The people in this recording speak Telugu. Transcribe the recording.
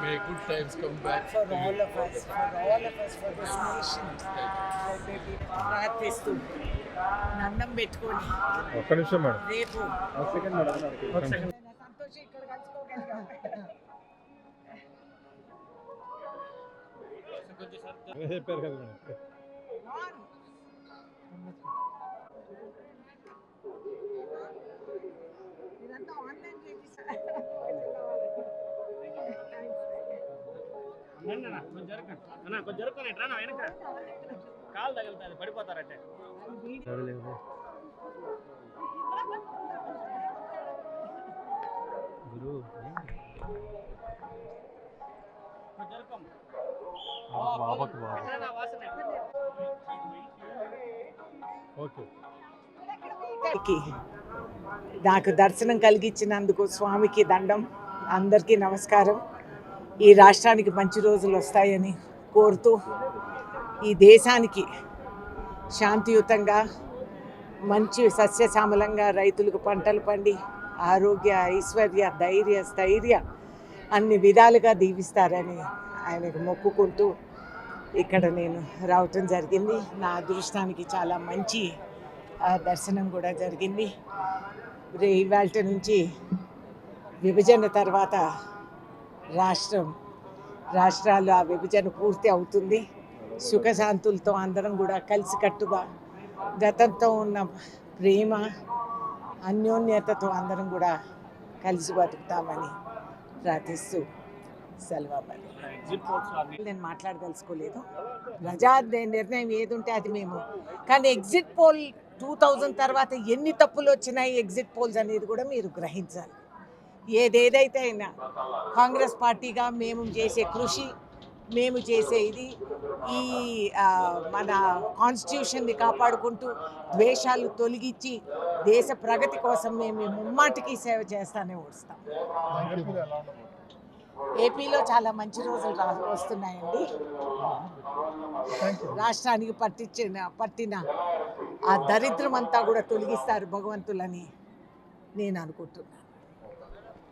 May good times come back. for all of us, for all of us, for this nation. ప్రార్థిస్తూ నందం పెట్టుకొని ఒక్క నిమిషం మేడం రేపు సంతోషం ఇక్కడ కలుసుకోగలిగాం అదే చెప్పారు కదా మేడం ఇదంతా ఆన్లైన్ చేసి అన్న కొంచెం జరగండి అన్న కొంచెం జరుపుకోండి రా నా వెనక కాలు తగులుతుంది పడిపోతారంటే కొంచెం జరుపుకోమ్మ. బాబాకు బాబా ఎట్లా నా వాసన ఓకే. కి నాకు దర్శనం కలిగించినందుకు స్వామికి దండం అందరికీ నమస్కారం. ఈ రాష్ట్రానికి మంచి రోజులు వస్తాయని కోరుతూ ఈ దేశానికి శాంతియుతంగా మంచి సస్యశ్యామలంగా రైతులకు పంటలు పండి ఆరోగ్య ఐశ్వర్య ధైర్య స్థైర్య అన్ని విధాలుగా దీవిస్తారని ఆయనకు మొక్కుకుంటూ ఇక్కడ నేను రావటం జరిగింది. నా అదృష్టానికి చాలా మంచి ఆ, దర్శనం కూడా జరిగింది. రే ఇవాళ నుంచి విభజన తర్వాత రాష్ట్రం రాష్ట్రాలు ఆ విభజన పూర్తి అవుతుంది. సుఖశాంతులతో అందరం కూడా కలిసికట్టుగా గతంతో ఉన్న ప్రేమ అన్యోన్యతతో అందరం కూడా కలిసి బతుకుతామని ప్రార్థిస్తూ సెలవు నేను మాట్లాడదలుచుకోలేదు. ప్రజా ని- నిర్ణయం ఏది ఉంటే అది మేము. కానీ ఎగ్జిట్ పోల్ టూ థౌజండ్ తర్వాత ఎన్ని తప్పులు వచ్చినాయి ఎగ్జిట్ పోల్స్ అనేది కూడా మీరు గ్రహించాలి. ఏదేదైతే అయినా కాంగ్రెస్ పార్టీగా మేము చేసే కృషి మేము చేసే ఇది. ఈ మన కాన్స్టిట్యూషన్ని కాపాడుకుంటూ ద్వేషాలు తొలగించి దేశ ప్రగతి కోసం మేము ముమ్మాటికి సేవ చేస్తానే వస్తాం. ఏపీలో చాలా మంచి రోజులు రా వస్తున్నాయండి. రాష్ట్రానికి పట్టించిన పట్టిన ఆ దరిద్రం అంతా కూడా తొలగిస్తారు భగవంతులని నేను అనుకుంటున్నాను.